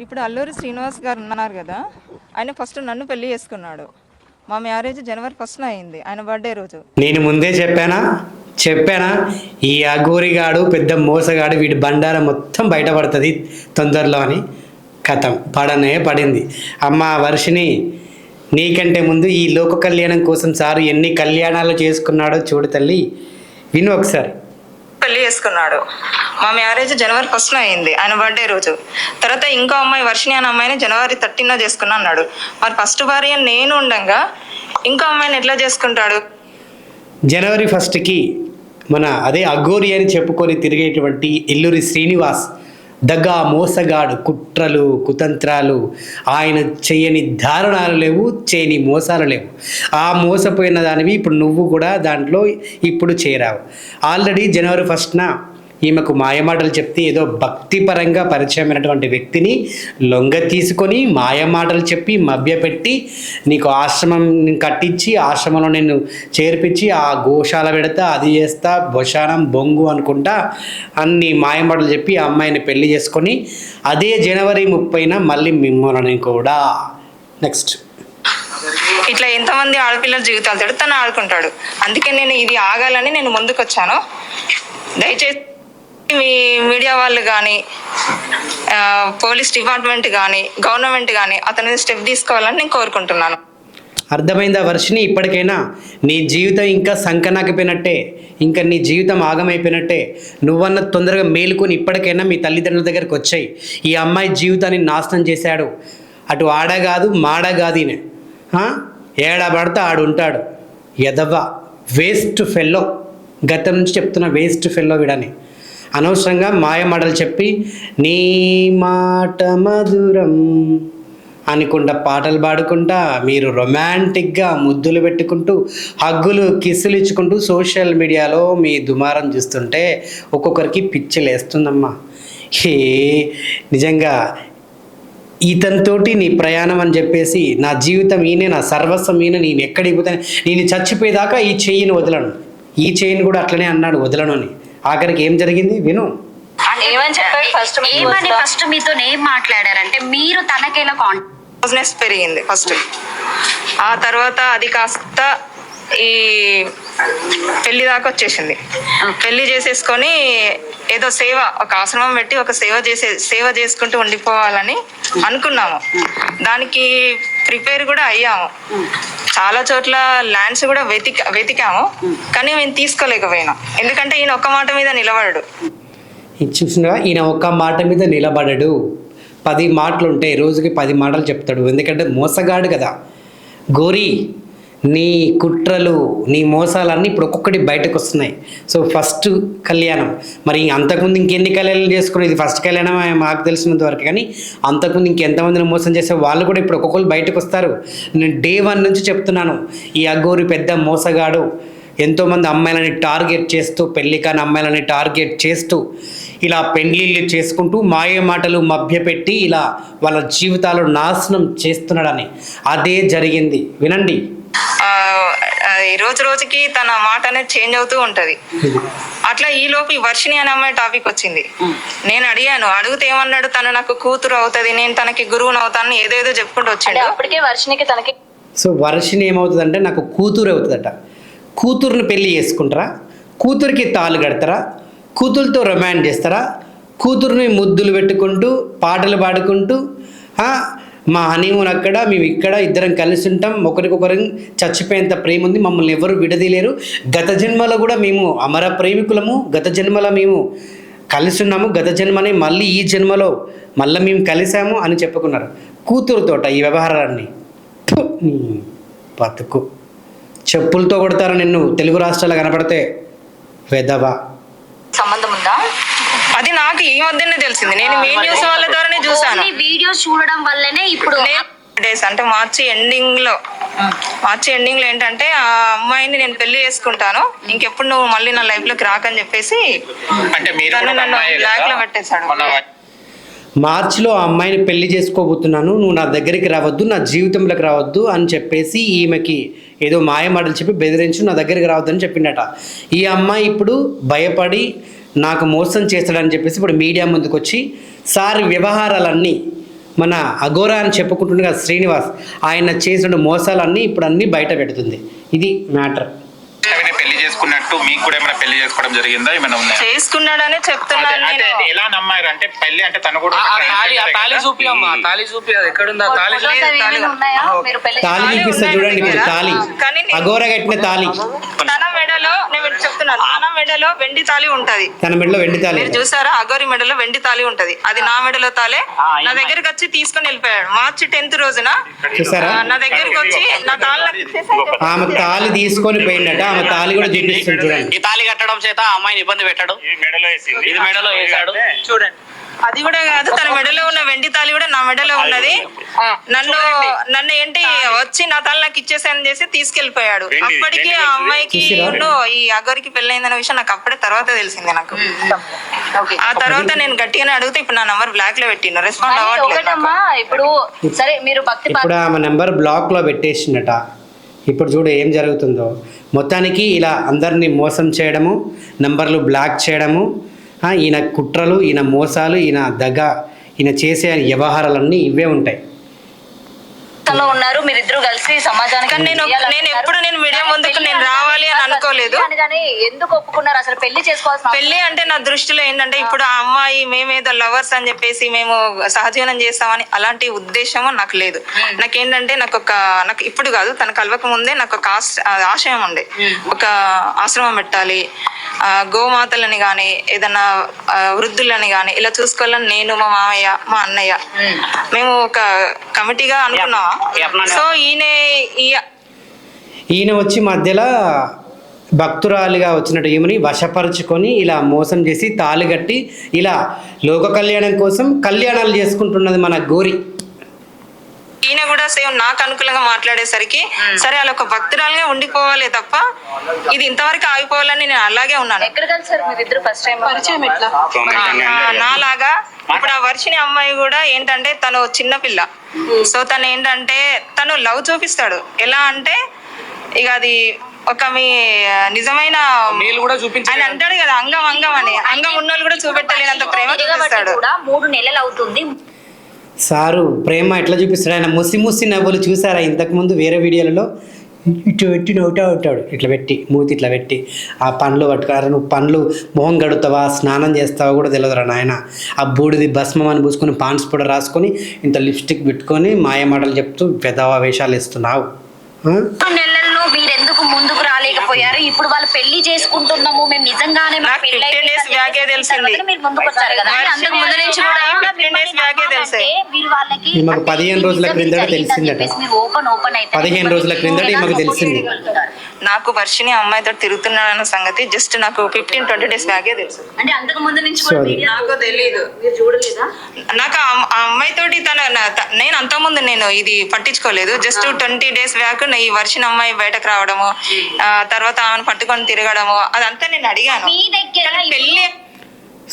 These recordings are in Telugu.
ఇప్పుడు అల్లూరి శ్రీనివాస్ గారు ఉన్నారు కదా ఆయన ఫస్ట్ నన్ను పెళ్ళి చేసుకున్నాడు. మా మ్యారేజ్ జనవరి ఫస్ట్న అయింది ఆయన బర్త్డే రోజు. నేను ముందే చెప్పానా? చెప్పానా? ఈ అఘోరిగాడు పెద్ద మోసగాడు వీడి బండారం మొత్తం బయటపడుతుంది తొందరలో అని కథం. పడనే పడింది. అమ్మ వర్షిని నీకంటే ముందు ఈ లోక కళ్యాణం కోసం సారు ఎన్ని కళ్యాణాలు చేసుకున్నాడో చూడు తల్లి. విను ఒకసారి. పెళ్ళి చేసుకున్నాడు. మా మ్యారేజ్ జనవరి ఫస్ట్ అయింది. ఆయన బర్త్డే రోజు. తర్వాత ఇంకో అమ్మాయి వర్షిణి అనే అమ్మాయిని జనవరి థర్టీన్లో చేసుకున్నా అన్నాడు. మరి ఫస్ట్ భార్య నేను ఉండంగా ఇంకో అమ్మాయిని ఎట్లా చేసుకుంటాడు? జనవరి ఫస్ట్కి మన అదే అఘోరి అని చెప్పుకొని తిరిగేటువంటి ఎల్లూరి శ్రీనివాస్ దగా మోసగాడు కుట్రలు కుతంత్రాలు. ఆయన చేయని దారుణాలు లేవు చేయని మోసాలు లేవు. ఆ మోసపోయిన దానివి ఇప్పుడు నువ్వు కూడా దాంట్లో ఇప్పుడు చేరావు. ఆల్రెడీ జనవరి ఫస్ట్న ఈమెకు మాయమాటలు చెప్తే ఏదో భక్తిపరంగా పరిచయమైనటువంటి వ్యక్తిని లొంగ తీసుకొని మాయమాటలు చెప్పి మభ్యపెట్టి నీకు ఆశ్రమం కట్టించి ఆశ్రమంలో నేను చేర్పించి ఆ గోశాల పెడతా అది చేస్తా బొషానం బొంగు అనుకుంటా అన్ని మాయమాటలు చెప్పి ఆ అమ్మాయిని పెళ్ళి చేసుకొని అదే జనవరి ముప్పైన మళ్ళీ మిమ్మల్ని కూడా. నెక్స్ట్ ఇట్లా ఎంతమంది ఆడపిల్లల జీవితాలు తోడు తను ఆడుకుంటాడు. అందుకే నేను ఇది ఆగాలని నేను ముందుకు వచ్చాను దయచేసి మీ మీడియా వాళ్ళు కానీ పోలీస్ డిపార్ట్మెంట్ కానీ గవర్నమెంట్ కానీ అతని స్టెప్ తీసుకోవాలని నేను కోరుకుంటున్నాను. అర్థమైందా వర్షిని ఇప్పటికైనా నీ జీవితం ఇంకా సంకనాకపోయినట్టే ఇంకా నీ జీవితం ఆగమైపోయినట్టే నువ్వన్న తొందరగా మేలుకొని ఇప్పటికైనా మీ తల్లిదండ్రుల దగ్గరికి వచ్చాయి. ఈ అమ్మాయి జీవితాన్ని నాశనం చేశాడు. అటు ఆడ కాదు మాడ కాదు ఈయన. ఏడా పడితే ఆడు ఉంటాడు ఎదవ వేస్ట్ ఫెల్లో గతం నుంచి చెప్తున్న వేస్ట్ ఫెల్లో వీడని. అనవసరంగా మాయమాటలు చెప్పి నీ మాట మధురం అనుకుంటా పాటలు పాడుకుంటా మీరు రొమాంటిక్గా ముద్దులు పెట్టుకుంటూ హగ్గులు కిస్సులు ఇచ్చుకుంటూ సోషల్ మీడియాలో మీ దుమారం చూస్తుంటే ఒక్కొక్కరికి పిచ్చిలేస్తుందమ్మా. హే నిజంగా ఇతనితోటి నీ ప్రయాణం అని చెప్పేసి నా జీవితం ఈయనే నా సర్వస్వం ఈయన నేను ఎక్కడికి పోతే నేను చచ్చిపోయేదాకా ఈ చెయ్యిని వదలను. ఈ చెయ్యిని కూడా అట్లనే అన్నాడు వదలను అని. ఆఖరికి ఏం జరిగింది? విను. ఏమని ఫస్ట్ ఏమని ఫస్ట్ మీతో ఏం మాట్లాడారంటే మీరు తనకేలా బిజినెస్ పెరిగింది ఫస్ట్ ఆ తర్వాత అది కాస్త ఈ పెళ్ళి దాకా వచ్చేసింది. పెళ్ళి చేసేసుకొని ఏదో సేవ ఒక ఆశ్రమం పెట్టి ఒక సేవ చేసే సేవ చేసుకుంటూ ఉండిపోవాలని అనుకున్నాము. దానికి ప్రిపేర్ కూడా అయ్యాము. చాలా చోట్ల ల్యాండ్స్ కూడా వెతిక వెతికాము. కానీ మేము తీసుకోలేకపోయినాం. ఎందుకంటే ఈయన ఒక్క మాట మీద నిలబడడు. చూసినా ఈయన ఒక్క మాట మీద నిలబడడు. పది మాటలు ఉంటాయి రోజుకి పది మాటలు చెప్తాడు. ఎందుకంటే మోసగాడు కదా. గోరి నీ కుట్రలు నీ మోసాలన్నీ ఇప్పుడు ఒక్కొక్కటి బయటకు వస్తున్నాయి. సో ఫస్ట్ కళ్యాణం. మరి అంతకుముందు ఇంకెన్ని కళ్యాణాలు చేసుకున్నాయి ఇది ఫస్ట్ కళ్యాణం మాకు తెలిసినంత వరకు కానీ అంతకుముందు ఇంకెంతమందిని మోసం చేసే వాళ్ళు కూడా ఇప్పుడు ఒక్కొక్కరు బయటకు వస్తారు. నేను డే వన్ నుంచి చెప్తున్నాను ఈ అగోరి పెద్ద మోసగాడు ఎంతోమంది అమ్మాయిలని టార్గెట్ చేస్తూ పెళ్ళి కాని అమ్మాయిలని టార్గెట్ చేస్తూ ఇలా పెళ్ళిళ్ళు చేసుకుంటూ మాయ మాటలు మభ్యపెట్టి ఇలా వాళ్ళ జీవితాలు నాశనం చేస్తున్నాడని. అదే జరిగింది. వినండి. రోజు రోజుకి తన మాట అనేది చేంజ్ అవుతూ ఉంటది. అట్లా ఈ లోపు ఈ వర్షిణి అనే అమ్మాయి టాపిక్ వచ్చింది. నేను అడిగాను అడిగితే ఏమన్నాడు? తను నాకు కూతురు అవుతుంది నేను తనకి గురువుని అవుతాను ఏదేదో చెప్పుకుంటూ వచ్చిండు. అప్పటికే వర్షనికి తనకి సో వర్షిని ఏమవుతుందంటే నాకు కూతురు అవుతుందట. కూతురుని పెళ్ళి చేసుకుంటారా? కూతురికి తాళు కడతారా? కూతురుతో రొమాన్స్ చేస్తారా? కూతురుని ముద్దులు పెట్టుకుంటూ పాటలు పాడుకుంటూ ఆ, మా హనీమూన్ అక్కడ మేము ఇక్కడ ఇద్దరం కలిసి ఉంటాం. ఒకరికొకరు చచ్చిపోయేంత ప్రేమ ఉంది మమ్మల్ని ఎవరు విడదీయలేరు. గత జన్మలో కూడా మేము అమర ప్రేమికులము. గత జన్మలో మేము కలిసి ఉన్నాము. గత జన్మనే మళ్ళీ ఈ జన్మలో మళ్ళీ మేము కలిసాము అని చెప్పుకున్నారు. కూతురుతోట ఈ వ్యవహారాన్ని. బతుకు. చెప్పులతో కొడతారు నిన్ను. తెలుగు రాష్ట్రాలు కనపడితే వెదవా సంబంధం ఉందా అది నాకు ఈ మధ్యనే తెలిసింది. నేను మీ న్యూస్ వాళ్ళ ద్వారానే చూసాను వీడియోస్ చూడడం వల్లనే ఇప్పుడు డేస్ అంటే మార్చి ఎండింగ్లో మార్చి ఎండింగ్లో ఏంటంటే ఆ అమ్మాయిని నేను పెళ్ళి చేసుకుంటాను. ఇంకెప్పుడు నువ్వు మళ్ళీ నా లైఫ్లోకి రాకని చెప్పేసి అంటే మీరు తను కూడా నన్ను అమ్మాయే బ్లాక్లో? పెట్టేశాడు. మార్చిలో ఆ అమ్మాయిని పెళ్ళి చేసుకోబోతున్నాను. నువ్వు నా దగ్గరికి రావద్దు నా జీవితంలోకి రావద్దు అని చెప్పేసి ఈమెకి ఏదో మాయమాటలు చెప్పి బెదిరించి నా దగ్గరికి రావద్దు అని చెప్పిండట. ఈ అమ్మాయి ఇప్పుడు భయపడి నాకు మోసం చేస్తాడని చెప్పేసి ఇప్పుడు మీడియా ముందుకు వచ్చి సార్ వ్యవహారాలన్నీ మన అఘోరా అని చెప్పుకుంటుండగా శ్రీనివాస్ ఆయన చేసిన మోసాలన్నీ ఇప్పుడు అన్నీ బయట పెడుతుంది. ఇది మ్యాటర్. చేసుకున్నట్టు మీకు కూడా ఏమైనా పెళ్ళి చేసుకోవడం జరిగిందా? ఏమైనా ఉన్నాయా? చేసుకున్నాడనే చెప్తున్నాను అదే- అదే నేను. ఎలా నమ్మారు? అంటే పెళ్ళి అంటే తను కూడా ఆ ఒక ఆ తాళి ఆ transgender తాళి కదా? చూపి అమ్మా ఈ- తాళి చూపి అది ఎక్కడుందా తాళి ఫొటోస్ లేదు, అవి తాళి ఏమైనా ఉన్నాయా? మీరు పెళ్ళి తాళి తాళి చూపిస్తా ఉన్నాయి చూడండి మీరు దగ్గర. తాళి. కానీ నేను- అఘోర కట్టిన తాళి. తన మెడలో నేను మీకు చెప్తున్నాను తన మెడలో వెండి తాళి ఉంటది. తన మెడలో వెండి తాళి. మీరు చూసారా? అగోరి మెడలో వెండి తాళి ఉంటది. అది నా మెడలో తాలే నా దగ్గరికి వచ్చి తీసుకొని వెళ్ళిపోయాడు. మార్చి టెన్త్ రోజున చూసారా? ఆ, నా దగ్గరికి వచ్చి నా తాళి. ఆమె తాళి తీసుకొని పోయిందట. ఆమె తాళి కూడా చూడండి ఈ తాళి కట్టడం చేత ఆ అమ్మాయిని ఇబ్బంది పెట్టాడు. ఈ మెడలో వేసింది. ఇది మెడలో వేశాడు. చూడండి. అది కూడా కాదు తన మెడలో ఉన్న వెండి తాళి కూడా నా మెడలో ఉన్నది. నన్ను నన్ను ఏంటి వచ్చి నా తాళి నాకు ఇచ్చేసానని చేసి తీసుకెళ్ళిపోయాడు అప్పటికి ఆ అమ్మాయికి ఈ అగోరికి పెళ్ళైందన్న విషయం నాకు అప్పుడే తర్వాత తెలిసింది నాకు. ఓకే. ఆ తర్వాత నేను గట్టిగానే అడిగితే ఇప్పుడు నా నంబర్ బ్లాక్లో పెట్టిన రెస్పాండ్ అవ్వట్లేదు ఇప్పుడు సరే మీరు భక్తి ఇప్పుడు ఆమె నెంబర్ బ్లాక్లో పెట్టేసిందట. ఇప్పుడు చూడు ఏం జరుగుతుందో. మొత్తానికి ఇలా అందరినీ మోసం చేయడము నంబర్లు బ్లాక్ చేయడము ఈయన కుట్రలు ఈయన మోసాలు ఈయన దగ్గ ఈయన చేసే వ్యవహారాలన్నీ ఇవే ఉంటాయి. లో ఉన్నారు. మీరిద్దరు కలిసి సమాజానికి నేను. నేను ఎప్పుడు నేను మీడియా ముందుకు నేను రావాలి అని అనుకోలేదు. ఎందుకు ఒప్పుకున్నారు? అసలు పెళ్ళి చేసుకోవాల్సిన పెళ్ళి అంటే నా దృష్టిలో ఏంటంటే ఇప్పుడు ఆ అమ్మాయి మేమేదో లవర్స్ అని చెప్పేసి మేము సహజీవనం చేస్తామని అలాంటి ఉద్దేశము నాకు లేదు. నాకేంటంటే నాకు ఒక నాకు ఇప్పుడు కాదు తన కలవక ముందే నాకు ఒక ఆశయం ఉండే. ఒక ఆశ్రమం పెట్టాలి. గోమాతలని గాని ఏదన్నా వృద్ధులని గాని ఇలా చూసుకోవాలని నేను మా మామయ్య మా అన్నయ్య. మేము. ఒక కమిటీగా అనుకున్నాం. సో ఈయన ఈయన వచ్చి మధ్యలో భక్తురాలిగా వచ్చినట్టు ఈమెని వశపరుచుకొని ఇలా మోసం చేసి తాళి కట్టి ఇలా లోక కళ్యాణం కోసం కళ్యాణాలు చేసుకుంటున్నది మన గోరి. ఈయన కూడా సేమ్ నాకు అనుకూలంగా మాట్లాడేసరికి సరే అలా ఒక భక్తురాలుగా ఉండిపోవాలి తప్ప ఇది ఇంతవరకు ఆగిపోవాలని నేను అలాగే ఉన్నాను. ఎక్కడ కలిసారు మీరిద్దరు ఫస్ట్ టైం పరిచయం ఎట్లా? ఆ, నాలాగా ఇప్పుడు ఆ వర్షిని అమ్మాయి కూడా ఏంటంటే తను చిన్న పిల్ల. సో తను ఏంటంటే తను లవ్ చూపిస్తాడు. ఎలా అంటే ఇక అది ఒక మీ నిజమైన కూడా ఆయన అంటాడు కదా అంగం అంగం అని. అంగం ఉన్నోళ్ళు కూడా చూపెట్టలేనంత ప్రేమ చూపిస్తాడు. కూడా మూడు నెలలు అవుతుంది. సారు ప్రేమ ఎట్లా చూపిస్తాడు? ఆయన ముసి ముసి నవ్వులు చూసారా? ఇంతకుముందు వేరే వీడియోలలో ఇటు పెట్టి నవ్వుతా ఉంటాడు. ఇట్లా పెట్టి మూతి ఇట్లా పెట్టి. ఆ పండ్లు పట్టుకున్నారు నువ్వు పండ్లు మొహం గడుతావా స్నానం చేస్తావా? కూడా తెలియదురా నాయన. ఆ బూడిది భస్మం అని పూసుకొని పాన్స్ పౌడర్ రాసుకొని ఇంత లిప్స్టిక్ పెట్టుకొని మాయమాటలు చెప్తూ పెదవ వేషాలు ఇస్తున్నావు నెలల్లో ముందుకు రాలేకపోయారు? ఇప్పుడు వాళ్ళు పెళ్ళి చేసుకుంటున్నాము. మేము నిజంగానే మా నాకు పెళ్ళి 15 days back ఏ తెలిసింది. మీరు ముందుకు వచ్చారు కదా? అంతకు ముందు నుంచి కూడా 15 days back ఏ తెలిసాయి. అంటే మీరు వాళ్ళకి ఈమెకు అంటే పదిహేను రోజుల క్రిందట తెలిసిందట. చెప్పేసి మీరు ఓపెన్ ఓపెన్ అయితే పదిహేను రోజుల క్రిందట తెలిసింది. నాకు వర్షిని అమ్మాయితో తిరుగుతున్నాడన్న సంగతి జస్ట్ నాకు ఫిఫ్టీన్ ట్వంటీ డేస్ బ్యాగే తెలుసు. అంటే అంతకు ముందు నుంచి నాకు తెలియదు మీరు చూడలేదా? నాకు ఆ అమ్- ఆ అమ్మాయితోటి తన నేను అంతకుముందు నేను ఇది పట్టించుకోలేదు. జస్ట్ ట్వంటీ డేస్ బ్యాక్ ఈ వర్షిన అమ్మాయి బయటకు రావడము ఆ, తర్వాత ఆమెను పట్టుకొని తిరగడము అదంతా నేను అడిగాను. మీ దగ్గర పెళ్ళి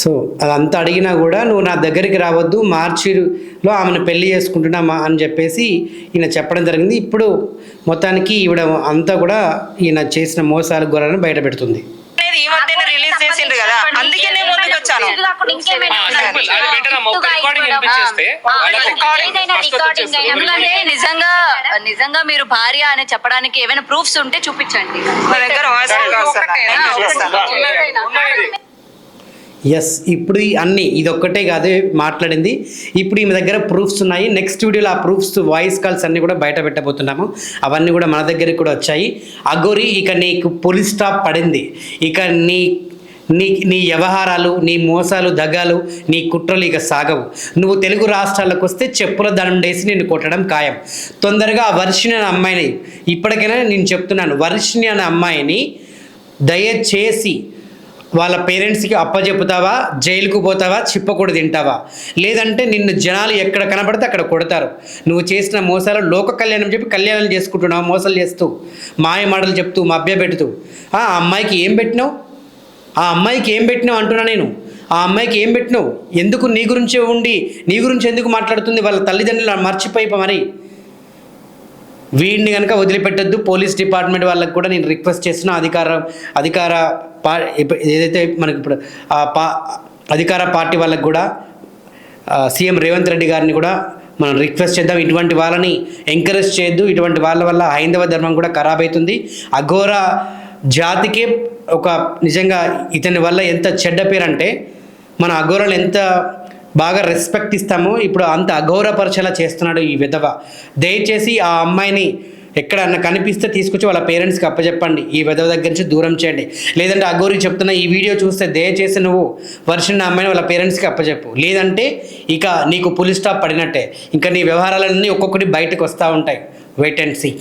సో అదంతా అడిగినా కూడా నువ్వు నా దగ్గరికి రావద్దు మార్చిలో ఆమెను పెళ్ళి చేసుకుంటున్నామా అని చెప్పేసి ఈయన చెప్పడం జరిగింది. ఇప్పుడు మొత్తానికి ఈవిడ అంతా కూడా ఈయన చేసిన మోసాలు గొర్రెలను బయట పెడుతుంది. అనేది ఈ మధ్యన రిలీజ్ చేసిండ్రు కదా. అందుకే నేను ముందుకు వచ్చాను. నిజంగా నిజంగా మీరు భార్య అని చెప్పడానికి ఏమైనా ప్రూఫ్స్ ఉంటే చూపించండి. నా దగ్గర వాయిస్ రికార్డ్స్ ఉన్నాయి. నేను చూపిస్తాను. ఎస్ ఇప్పుడు ఈ అన్ని ఇది ఒక్కటే కాదు మాట్లాడింది. ఇప్పుడు ఈమె దగ్గర ప్రూఫ్స్ ఉన్నాయి. నెక్స్ట్ వీడియోలో ఆ ప్రూఫ్స్ వాయిస్ కాల్స్ అన్నీ కూడా బయట పెట్టబోతున్నాము. అవన్నీ కూడా మన దగ్గరికి కూడా వచ్చాయి. అగోరి ఇక నీకు పోలీస్ స్టాప్ పడింది. ఇక నీ నీ నీ వ్యవహారాలు నీ మోసాలు దగాలు నీ కుట్రలు ఇక సాగవు. నువ్వు తెలుగు రాష్ట్రాలకు వస్తే చెప్పుల దండం వేసి నేను కొట్టడం ఖాయం. తొందరగా ఆ అనే అమ్మాయిని ఇప్పటికైనా నేను చెప్తున్నాను వర్షిణి అనే అమ్మాయిని దయచేసి వాళ్ళ పేరెంట్స్కి అప్పచెప్పుతావా జైలుకు పోతావా? చిప్పకూడ తింటావా? లేదంటే నిన్ను జనాలు ఎక్కడ కనబడితే అక్కడ కొడతారు. నువ్వు చేసిన మోసాలు లోక కళ్యాణం చెప్పి కళ్యాణాలు చేసుకుంటున్నావు మోసాలు చేస్తూ. మాయ మాటలు చెప్తూ మభ్య పెడుతూ. ఆ అమ్మాయికి ఏం పెట్టినావు? ఆ అమ్మాయికి ఏం పెట్టినావు అంటున్నా నేను? ఆ అమ్మాయికి ఏం పెట్టినావు? ఎందుకు నీ గురించే ఉండి నీ గురించి ఎందుకు మాట్లాడుతుంది? వాళ్ళ తల్లిదండ్రులు మర్చిపోయి మరి. వీడిని కనుక వదిలిపెట్టద్దు. పోలీస్ డిపార్ట్మెంట్ వాళ్ళకి కూడా నేను రిక్వెస్ట్ చేస్తున్నా. అధికార అధికార పా ఏదైతే మనకి ఇప్పుడు ఆ పా అధికార పార్టీ వాళ్ళకి కూడా సీఎం రేవంత్ రెడ్డి గారిని కూడా మనం రిక్వెస్ట్ చేద్దాం. ఇటువంటి వాళ్ళని ఎంకరేజ్ చేయొద్దు. ఇటువంటి వాళ్ళ వల్ల హైందవ ధర్మం కూడా ఖరాబ్ అవుతుంది. అఘోర జాతికే ఒక నిజంగా ఇతని వల్ల ఎంత చెడ్డ పేరు అంటే మన అఘోరలు ఎంత బాగా రెస్పెక్ట్ ఇస్తాము. ఇప్పుడు అంత అగౌరవపరచేలా చేస్తున్నాడు ఈ విధవ. దయచేసి ఆ అమ్మాయిని ఎక్కడన్నా కనిపిస్తే తీసుకొచ్చి వాళ్ళ పేరెంట్స్కి అప్పచెప్పండి ఈ విధవ దగ్గర నుంచి దూరం చేయండి. లేదంటే అఘోరి చెప్తున్న ఈ వీడియో చూస్తే దయచేసి నువ్వు వర్షం అమ్మాయిని వాళ్ళ పేరెంట్స్కి అప్పచెప్పు లేదంటే ఇక నీకు పులి స్టాప్ పడినట్టే. ఇంకా నీ వ్యవహారాలన్నీ ఒక్కొక్కటి బయటకు వస్తూ ఉంటాయి. Wait and see